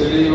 ਸ੍ਰੀ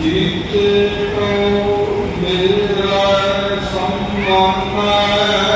ਜੀਤੇ ਕੋ ਮੇਰਾ ਸੰਮਾਨ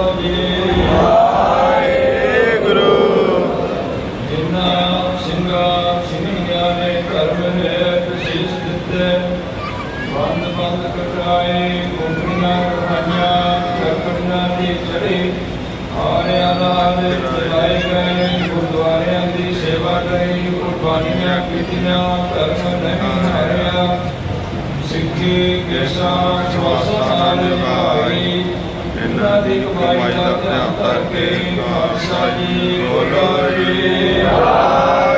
ਸੰਕਟ ਆਏ ਕੋਟੀਆਂ ਕਹਾਣੀਆਂ ਸਰਪੰਚਾਂ ਦੇ ਚੜੇ। ਆਰਿਆਂ ਦਾ ਆਦਰ ਚਲਾਏ ਗਏ, ਗੁਰਦੁਆਰਿਆਂ ਦੀ ਸੇਵਾ ਕਰੀ, ਕੁਰਬਾਨੀਆਂ ਕੀਤੀਆਂ, ਧਰਮ ਨਹੀਂ ਹਾਰਿਆ। ਸਿੱਖੇ ਕੈਸਾ ਸਵਾਸਾਨ ਭਾਈ, ਇਹਨਾਂ ਦੀ ਕਮਾਈ ਦਾ ਧਿਆਨ ਕਰਕੇ ਬਾਦਸ਼ਾਹ ਜੀ ਬੋਲੋ ਜੀ ਆਹ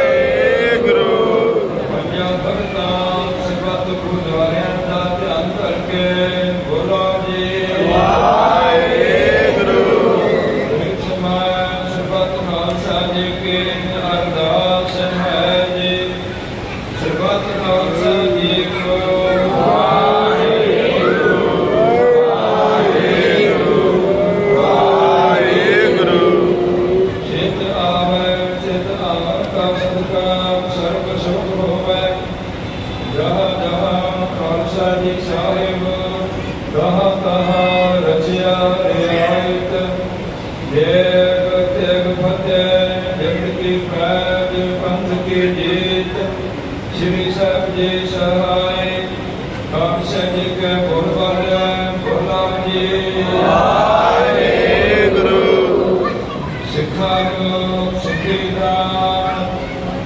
ਠਾਕ ਸਿੱਖੇ ਦਾਨ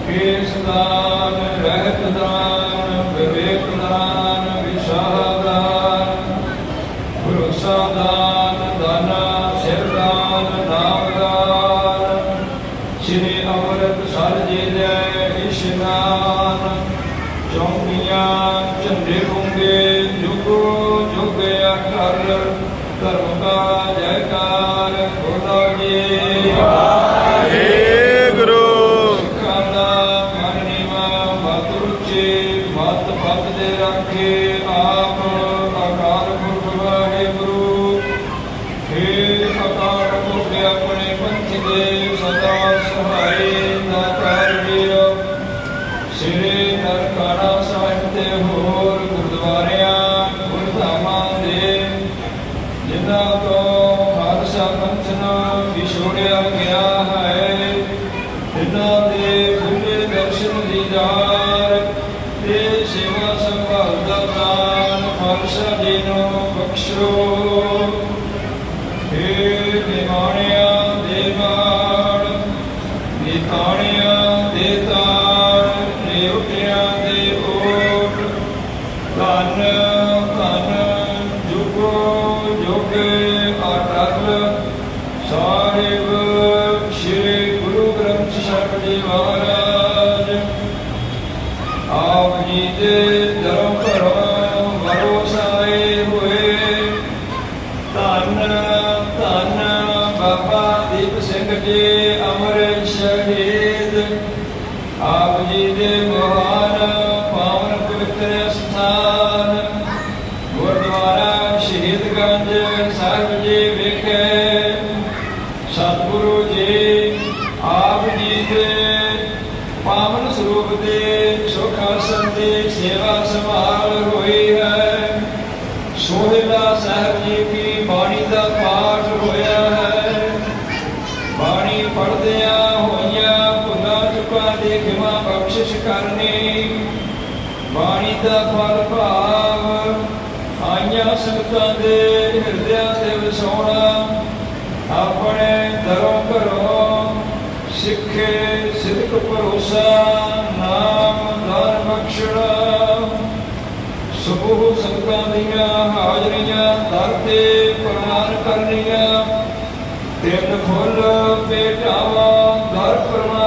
ਕੇਸ ਦਾਨ ਰਹਿਤ ਦਾਨ ਵਿਵੇਕ ਦਾਨ ਵਿਸ਼ਾਲ ਦਾਨ ਭਰੋਸਾ ਦਾਨ ਦਾਨਾ ਸਿਰ ਦਾਨ ਨਾਮ ਦਾਨ ਸ੍ਰੀ ਅੰਮ੍ਰਿਤ ਸਰ ਜੀ ਦੇ ਇਸ਼ਨਾਨ ਚੌਮੀਆਂ Shiva. ਪਾਵਨ ਸਰੂਪ ਦੇ ਸੁਖ ਆਸਨ ਦੇ ਸੇਵਾ ਦਿਨ ਖੋਲ ਬੇਟਾਵਾ ਘਰ ਪਰਮਾ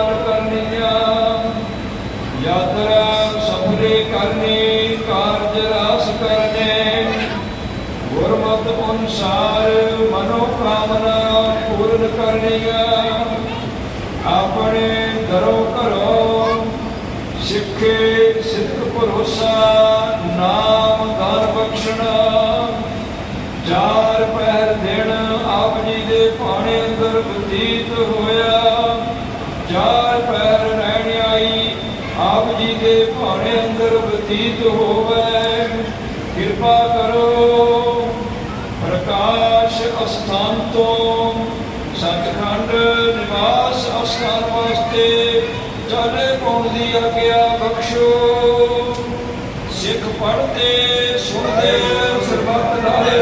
ਬਤੀਤ ਹੋਇਆ। ਚਾਰ ਪੈਰ ਰਹਿਣ ਆਈ, ਆਪ ਜੀ ਦੇ ਭਾਣੇ ਅੰਦਰ ਬਤੀਤ ਹੋਵੇ। ਕਿਰਪਾ ਕਰੋ, ਪ੍ਰਕਾਸ਼ ਅਸਥਾਨ ਤੋਂ ਸਤਖੰਡ ਨਿਵਾਸ ਅਸਥਾਨ ਵਾਸਤੇ ਚਾਲੇ ਪਾਉਣ ਦੀ ਆਗਿਆ ਬਖਸ਼ੋ। ਸਿੱਖ ਪੜਦੇ ਸੁਣਦੇ, ਸਰਬੱਤ ਨਾਲੇ